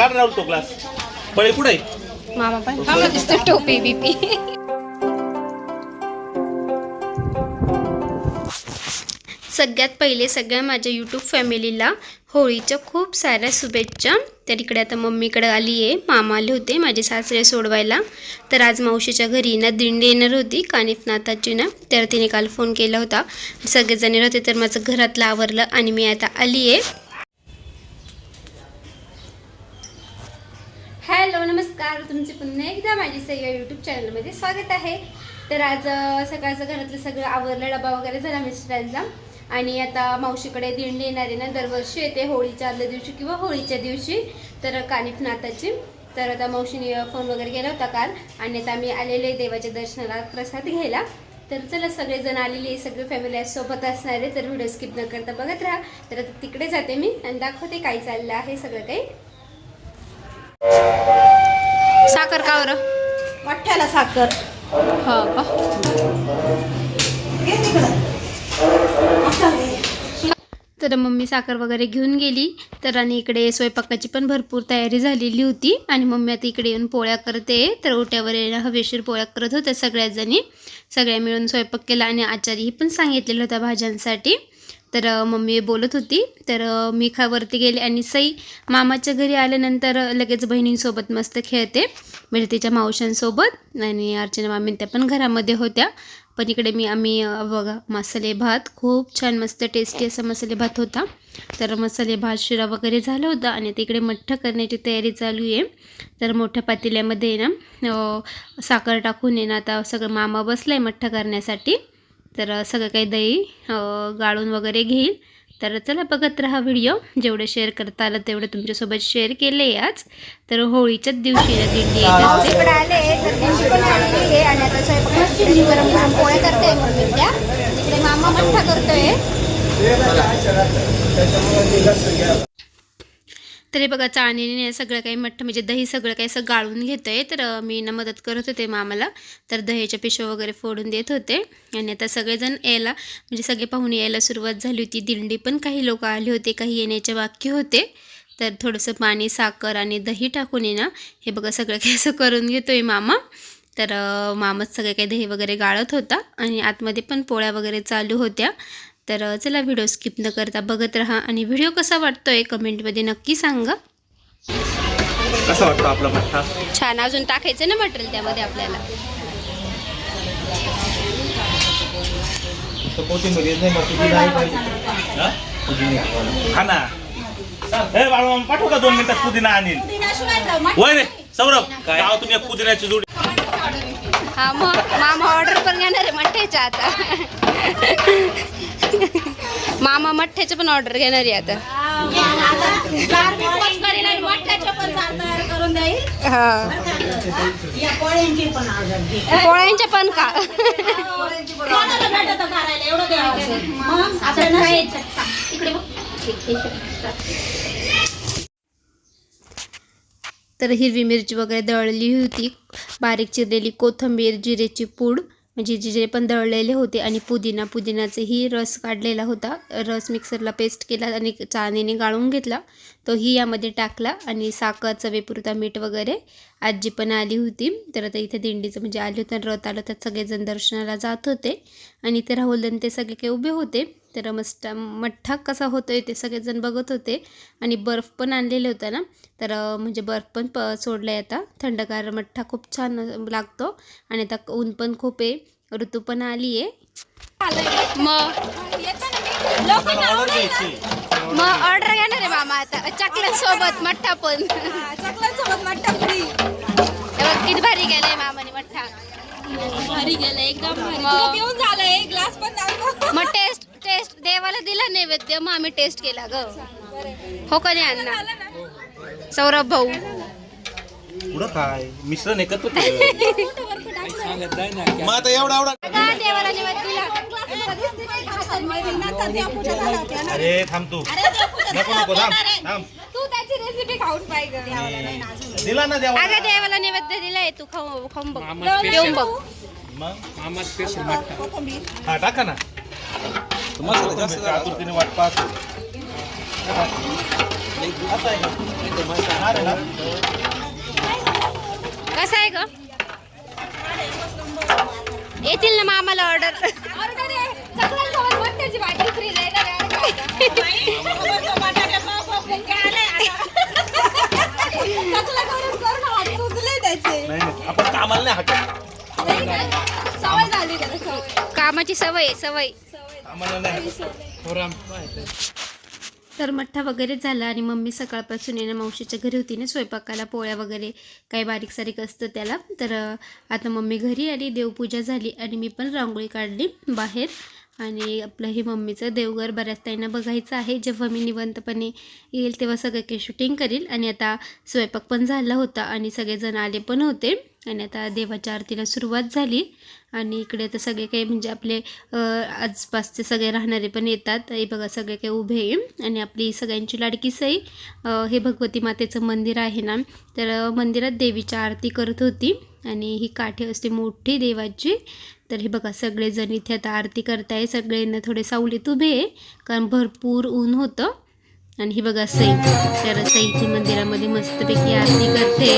काढ राहुल तो ग्लास पळे कुठे मामा पण. मामा दिसतो टोपी सगळ्यात पहिले सगळ्या माझ्या यूट्यूब फॅमिलीला होळीच्या खूप साऱ्या शुभेच्छा. तर इकडे आता मम्मीकडे आली आहे मामा आले होते माझे सासरे सोडवायला. तर आज मावशीच्या घरी ना दिंडी येणार होती कानिफनाथाची ना. तर तिने काल फोन केला होता. सगळेजण येणार होते तर माझं घरातलं आवरलं आणि मी आता आली आहे हॅलो नमस्कार. तुमचे पुन्हा एकदा माझी सह्या यूट्यूब चॅनलमध्ये स्वागत आहे. तर आज सकाळचं घरातलं सगळं आवरलं डबा वगैरे झाला मिस्टरांचा. आणि आता मावशीकडे दिंडी येणार आहे ना दरवर्षी येते होळीच्या आदल्या दिवशी किंवा होळीच्या दिवशी. तर कानिफनाथाची तर आता मावशीने फोन वगैरे केला होता काल. आणि आता आम्ही आलेले देवाच्या दर्शनाला प्रसाद घ्यायला. तर चला सगळेजण आलेले सगळे फॅमिली सोबत असणारे तर व्हिडिओ स्किप न करता बघत राहा. तर तिकडे जाते मी आणि दाखवते काय चाललं आहे सगळं काही. साखर का बरं? मठ्ठ्याला साखर. हो का. तर मम्मी साखर वगैरे घेऊन गेली. तर आणि इकडे स्वयंपाकाची पण भरपूर तयारी झालेली होती. आणि मम्मी आता इकडे येऊन पोळ्या करते. तर ओट्यावर येणं हवेशीर पोळ्या करत होत्या सगळ्याच जणी सगळ्या मिळून स्वयंपाक केला आणि आचारीही पण सांगितलेलं होत्या भाज्यांसाठी. तर मम्मी बोलत होती. तर मी खावरती गेले आणि सई मामाच्या घरी आल्यानंतर लगेच बहिणींसोबत मस्त खेळते. म्हणजे तिच्या मावशांसोबत आणि अर्चना मामी त्या पण घरामध्ये होत्या. पण इकडे मी आम्ही बघा मसाले भात. खूप छान मस्त टेस्टी असा मसाले भात होता. तर मसाले भात शिरा वगैरे झाला होता आणि तिकडे मठ्ठ करण्याची तयारी चालू आहे. तर मोठ्या पातेल्यामध्ये आहे ना साखर टाकून आहे ना आता सगळं मामा बसला आहे मठ्ठ करण्यासाठी. तर सगळं काही दही गाळून वगैरे घेईल. तर चला बघत राहा व्हिडिओ. जेवढे शेअर करता आलं तेवढं तुमच्यासोबत शेअर केले आज. तर होळीच्याच दिवशी दिंडी येत असते. इकडे आले तर दिंडी पण आलेली आहे आणि आता स्वयंपाकाची दिंडी गरम गरम पोळ्या करते मम्मी त्या. इकडे मामा मठ्ठा करतोय. तरी बघा चाळणीने सगळं काही मठ्ठ म्हणजे दही सगळं काही असं गाळून घेतं आहे तर मी ना मदत करत होते मामाला. तर दह्याच्या पिशव्या वगैरे फोडून देत होते. आणि आता सगळेजण यायला म्हणजे सगळे पाहुणे यायला सुरुवात झाली होती. दिंडी पण काही लोक आले होते काही येण्याचे वाक्य होते. तर थोडंसं पाणी साखर आणि दही टाकून ये ना हे बघा सगळं काही असं करून घेतोय मामा. तर मामाच सगळे काही दही वगैरे गाळत होता. आणि आतमध्ये पण पोळ्या वगैरे चालू होत्या. तर चला व्हिडिओ स्किप न करता बघत राहा आणि व्हिडिओ कसा वाटतोय कमेंटमध्ये नक्की सांगा. कसा वाटतो आपला मठ्ठा? छान अजून टाकायचं ना मटेरियल त्यामध्ये आपल्याला. हा? पुदिना. खा ना. ए बाळू पाठवू का दोन मिनिटात पुदिना आणील वय रे सौरभ काय तुम्ही एक पुदिन्याची जोडी. हा मग मामा ऑर्डर पण घेणार आहे मठ्ठ्याच्या आता. मामा मठ्ठ्याचे पण ऑर्डर घेणार आहे आता. पण हा. पोळ्यांच्या पण का? तर हिरवी मिरची वगैरे दळली होती. बारीक चिरलेली कोथिंबीर जिरेची पूड म्हणजे जे जे पण दळलेले होते आणि पुदिना पुदिनाचाही रस काढलेला होता. रस मिक्सरला पेस्ट केला आणि चाळणीने गाळून घेतला. तोही यामध्ये टाकला आणि साखर चवेपुरता मीठ वगैरे आजी पण आली होती. तर आता इथे दिंडीचं म्हणजे आली होतं रथ आलं तर सगळेजण दर्शनाला जात होते. आणि इथे राहुल ते सगळे काही उभे होते. तर मस्त मठ्ठा कसा होतोय ते सगळेजण बघत होते. आणि बर्फ पण आणलेलं होतं ना. तर म्हणजे बर्फ पण प सोडला आहे आता. थंडगार मठ्ठा खूप छान लागतो. आणि आता ऊन पण खूप आहे. ऋतू पण आली आहे मग मग ऑर्डर घेणार आहे मामा आता. चकल्या सोबत मठ्ठा पण. चकल्यासोबत मठ्ठा किती भारी गेलाय मामाने मठ्ठा. भारी गेलं एकदम येऊन झालं एक ग्लास पण दाखव मग टेस्ट टेस्ट देवाला दिला नैवेद्य मग आम्ही टेस्ट केला ग. हो का नाही अण्णा? सौरभ भाऊ. पुढं काय? मिश्रण एकत्र केलं. मग आता एवढा एवढा अगं, देवाला नैवेद्य दिला. अरे थांब तू. नको नको थांब थांब. तू त्याची रेसिपी खाऊन पाहिजे दिला ना देवा अगं देवाला नैवेद्य दिलाय. तू खाऊ खाऊन बघ. येऊन बघ. मग हा टाका ना. तुम्हाला आतुरतेने वाट पाहतो असं आहे का कसं आहे ग? येतील ना मग आम्हाला ऑर्डर नाही नाही आपण कामाला नाही हाकत सवय झाली त्याला सवय कामाची सवय आहे, सवय. तर मठ्ठा वगैरे झाला आणि मम्मी सकाळपासून येणं मावशीच्या घरी होती ना स्वयंपाकाला पोळ्या वगैरे काही बारीक सारीक असतं त्याला. तर आता मम्मी घरी आली देवपूजा झाली आणि मी पण रांगोळी काढली बाहेर. आणि आपलं हे मम्मीचं देवघर बऱ्याच ताईंना बघायचं आहे. जेव्हा मी निवंतपणे येईल तेव्हा सगळं काही शूटिंग करील. आणि आता स्वयंपाक पण झाला होता आणि सगळेजण आले पण होते. आणि आता देवाच्या आरतीला सुरुवात झाली. आणि इकडे आता सगळे काही म्हणजे आपले आसपासचे सगळे राहणारे पण येतात. हे बघा सगळे काही उभे आहे. आणि आपली सगळ्यांची लाडकी सई हे भगवती मातेचं मंदिर आहे ना तर मंदिरात देवीची आरती करत होती. आणि ही काठी असते मोठी देवाची. तर हे बघा सगळेजण इथे आता आरती करताय. सगळ्यांना थोडे सावलीत उभे आहे कारण भरपूर ऊन होतं. आणि ही बघा सई. तर सईची मंदिरामध्ये मस्तपैकी आरती करते.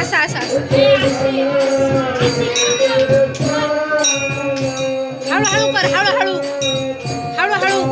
असं असं असं हळूहळू कर हळूहळू हळूहळू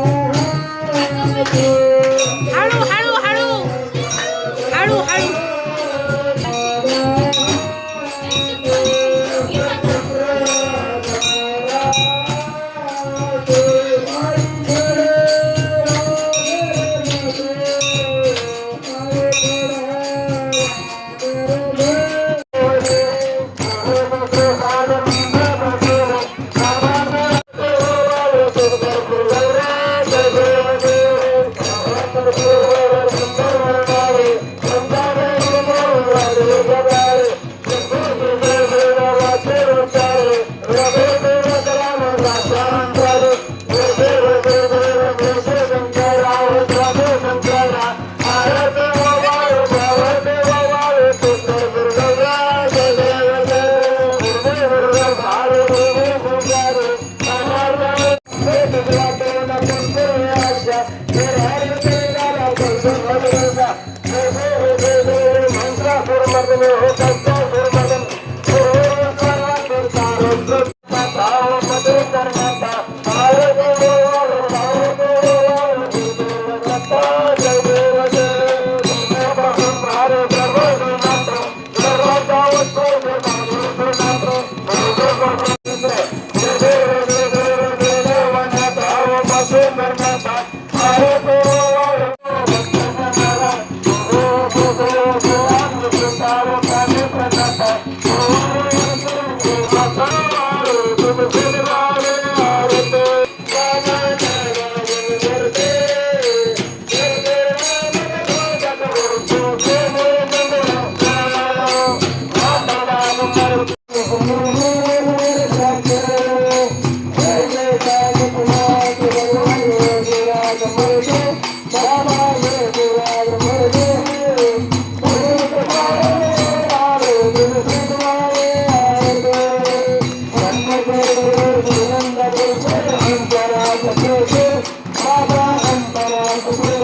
পুকুরে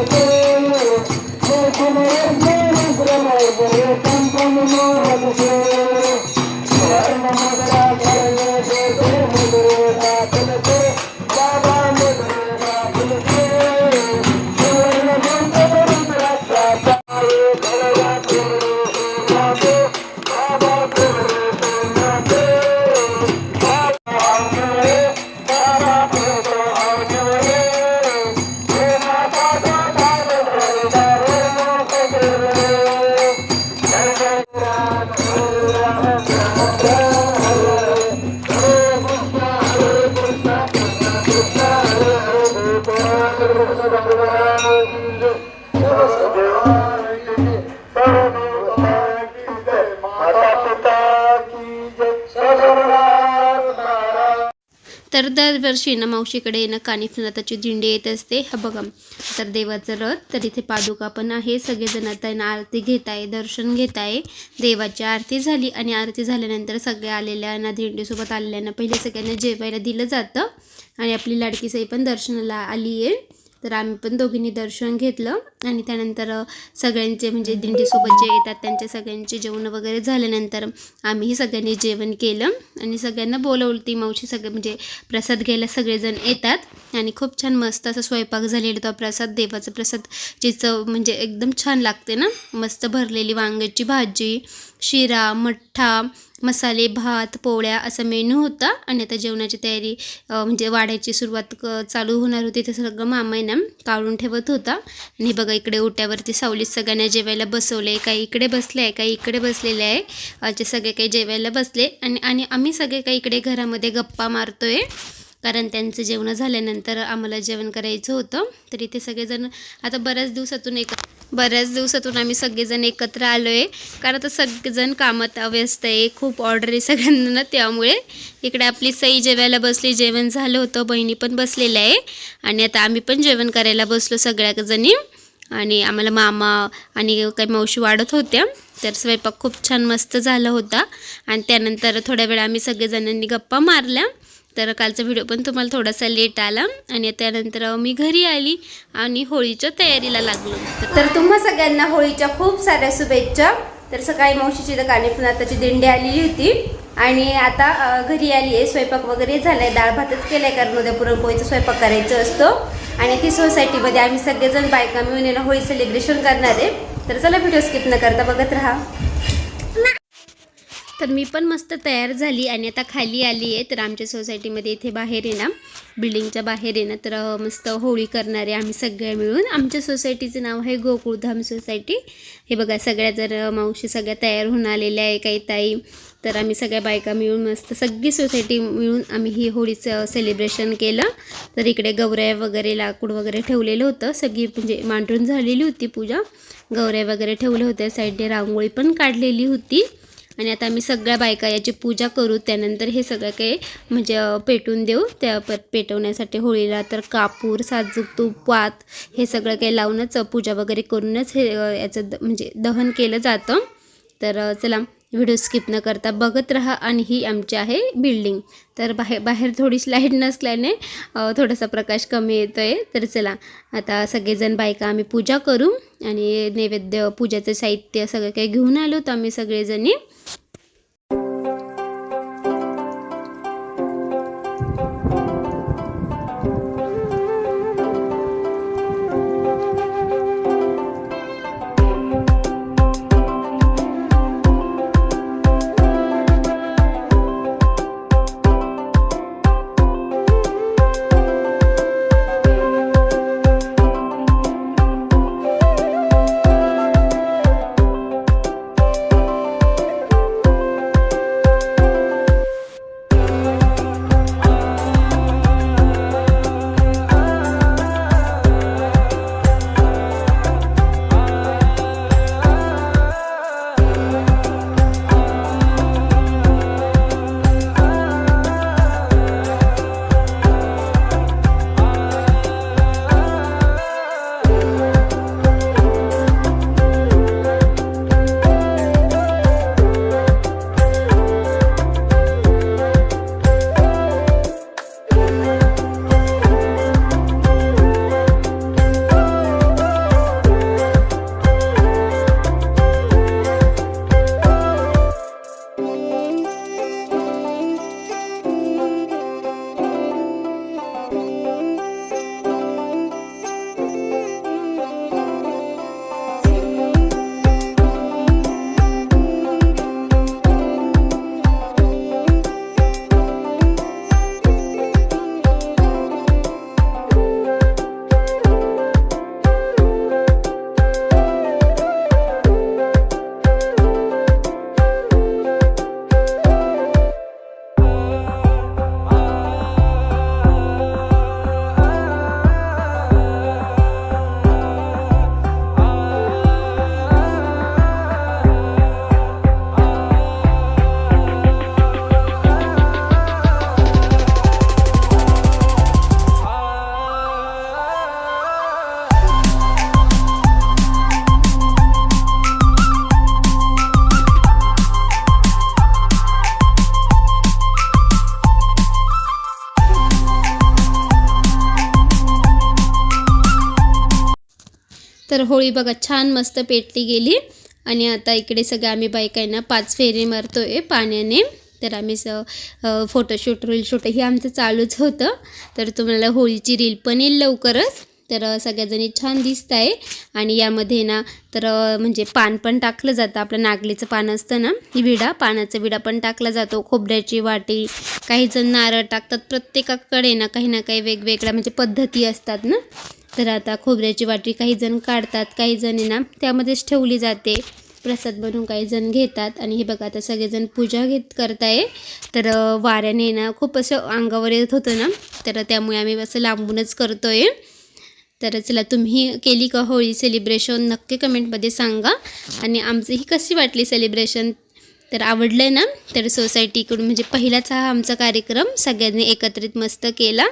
दरवर्षी ना मावशीकडे ना कानिफनाथाची दिंडी येत असते. हा बघा. तर देवाचं रथ तर इथे पादुका पण आहे. सगळेजण आता ना आरती घेत आहे दर्शन घेत आहे देवाची आरती झाली आणि आरती झाल्यानंतर सगळ्या आलेल्यांना दिंडीसोबत आलेल्यांना पहिले सगळ्यांना जेवायला दिलं जातं. आणि आपली लाडकीसाई पण दर्शनाला आली आहे तर आम्ही पण दोघींनी दर्शन घेतलं आणि त्यानंतर सगळ्यांचे म्हणजे दिंडीसोबत जे येतात त्यांचे सगळ्यांचे जेवण वगैरे झाल्यानंतर आम्हीही सगळ्यांनी जेवण केलं आणि सगळ्यांना बोलवलं. ती मावशी सगळे म्हणजे प्रसाद घ्यायला सगळेजण येतात आणि खूप छान मस्त असं स्वयंपाक झालेला तो प्रसाद देवाचा प्रसाद जिचं चव म्हणजे एकदम छान लागते ना. मस्त भरलेली वांग्याची भाजी शिरा मठ्ठा मसाले भात पोळ्या असा मेनू होता आणि आता जेवणाची तयारी म्हणजे वाढायची सुरुवात क चालू होणार होती. ते सगळं मामाईना काढून ठेवत होता. आणि बघा इकडे ओट्यावरती सावलीत सगळ्यांना जेवायला बसवले काही इकडे बसले आहे काही इकडे बसलेले आहे. असे सगळे काही जेवायला बसले. आणि आणि आम्ही सगळे काही इकडे घरामध्ये गप्पा मारतोय. कारण त्यांचं जेवण झाल्यानंतर आम्हाला जेवण करायचं होतं. तर इथे सगळेजण आता बऱ्याच दिवसातून एक बऱ्याच दिवसातून आम्ही सगळेजण एकत्र आलो आहे कारण आता सगळेजण कामात व्यस्त आहे. खूप ऑर्डर आहे सगळ्यांना त्यामुळे इकडे आपली सई जेवायला बसली. जेवण झालं होतं. बहिणी पण बसलेल्या आहे. आणि आता आम्ही पण जेवण करायला बसलो सगळ्याजणी. आणि आम्हाला मामा आणि काही मावशी वाढत होत्या. तर स्वयंपाक खूप छान मस्त झाला होता. आणि त्यानंतर थोड्या वेळा आम्ही सगळेजणांनी गप्पा मारल्या. तर कालचा व्हिडिओ पण तुम्हाला थोडासा लेट आला आणि त्यानंतर मी घरी आली आणि होळीच्या तयारीला लागलो. तर तुम्हा सगळ्यांना होळीच्या खूप साऱ्या शुभेच्छा. तर सकाळी मावशीची तर कानिफनाथाची दिंडी आलेली होती. आणि आता घरी आली आहे. स्वयंपाक वगैरे झालाय. डाळ भातच केलाय कारण उद्या पुरणपोळीचा स्वयंपाक करायचा असतो. आणि ती सोसायटीमध्ये आम्ही सगळेजण बायका मिळून होळी सेलिब्रेशन करणार आहे. तर चला व्हिडिओ स्किप न करता बघत राहा. तर मी पण मस्त तयार झाली आणि आता खाली आली आहे. तर आमच्या सोसायटीमध्ये इथे बाहेर आहे ना बिल्डिंगच्या बाहेर आहे ना तर मस्त होळी करणारे आम्ही सगळ्या मिळून आमच्या सोसायटीचं नाव आहे गोकुळधाम सोसायटी. हे बघा सगळ्या जर मावशी सगळ्या तयार होऊन आलेल्या आहे काही ताई तर आम्ही सगळ्या बायका मिळून मस्त सगळी सोसायटी मिळून आम्ही ही होळीचं सेलिब्रेशन केलं. तर इकडे गौऱ्या वगैरे लाकूड वगैरे ठेवलेलं होतं. सगळी म्हणजे मांडून झालेली होती पूजा. गौऱ्या वगैरे ठेवल्या होत्या. साईडने रांगोळी पण काढलेली होती. आणि आता आम्ही सगळ्या बायका याची पूजा करू त्यानंतर हे सगळं काही म्हणजे पेटून देऊ. त्या पर पेटवण्यासाठी होळीला तर कापूर साजूक तूप वात हे सगळं काही लावूनच पूजा वगैरे करूनच हे याचं द म्हणजे दहन केलं जातं. तर चला. व्हिडिओ स्किप न करता बघत राहा आणि ही आमची आहे बिल्डिंग. तर बाहेर बाहेर थोडीशी लाइट नसल्याने थोडासा प्रकाश कमी येतो आहे तर चला आता सगळेजण बायका आम्ही पूजा करू आणि नैवेद्य पूजाचं साहित्य सगळं काही घेऊन आलो तर आम्ही सगळेजणी होळी बघा छान मस्त पेटली गेली. आणि आता इकडे सगळ्या आम्ही बायकांना पाच फेरी मारतो आहे पाण्याने. तर आम्ही स फोटोशूट रीलशूट हे आमचं चालूच होतं. तर तुम्हाला होळीची रील पण येईल लवकरच. तर सगळ्याजणी छान दिसत आहे. आणि यामध्ये ना तर म्हणजे पान पण टाकलं जातं. आपलं नागलीचं पान असतं ना विडा पानाचा विडा पण टाकला जातो. खोबऱ्याची वाटी काही जण नारळ टाकतात. प्रत्येकाकडे ना काही ना काही वेगवेगळ्या म्हणजे पद्धती असतात ना. तर आता खोबऱ्याची वाटी काही जण काढतात काही जण ना त्यामध्येच ठेवली जाते. प्रसाद बनवून काही जण घेतात. आणि हे बघा आता सगळेजण पूजा घेत करताय तर वाऱ्याने ना खूप असं अंगावर येत होतं ना. तर त्यामुळे आम्ही असं लांबूनच करतोय. तर चला तुम्ही केली का होळी सेलिब्रेशन नक्की कमेंटमध्ये सांगा. आणि आमची ही कशी वाटली सेलिब्रेशन तर आवडलं आहे ना? तर सोसायटीकडून म्हणजे पहिलाच हा आमचा कार्यक्रम सगळ्यांनी एकत्रित मस्त केला.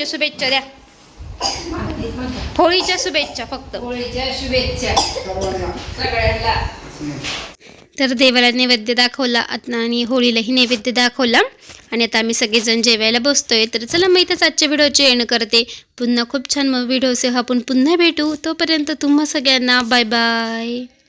होळीच्या शुभेच्छा द्या. होळीच्या शुभेच्छा फक्त. होळीच्या शुभेच्छा. सगळ्यांना. तर देवाला नैवेद्य दाखवला आता आणि होळीलाही नैवेद्य दाखवला. आणि आता आम्ही सगळेजण जेवायला बसतोय. तर चला मी इथंच आजच्या व्हिडिओची एंड करते. पुन्हा खूप छान व्हिडिओसह आपण पुन्हा भेटू. तोपर्यंत तुम्हा सगळ्यांना बाय बाय.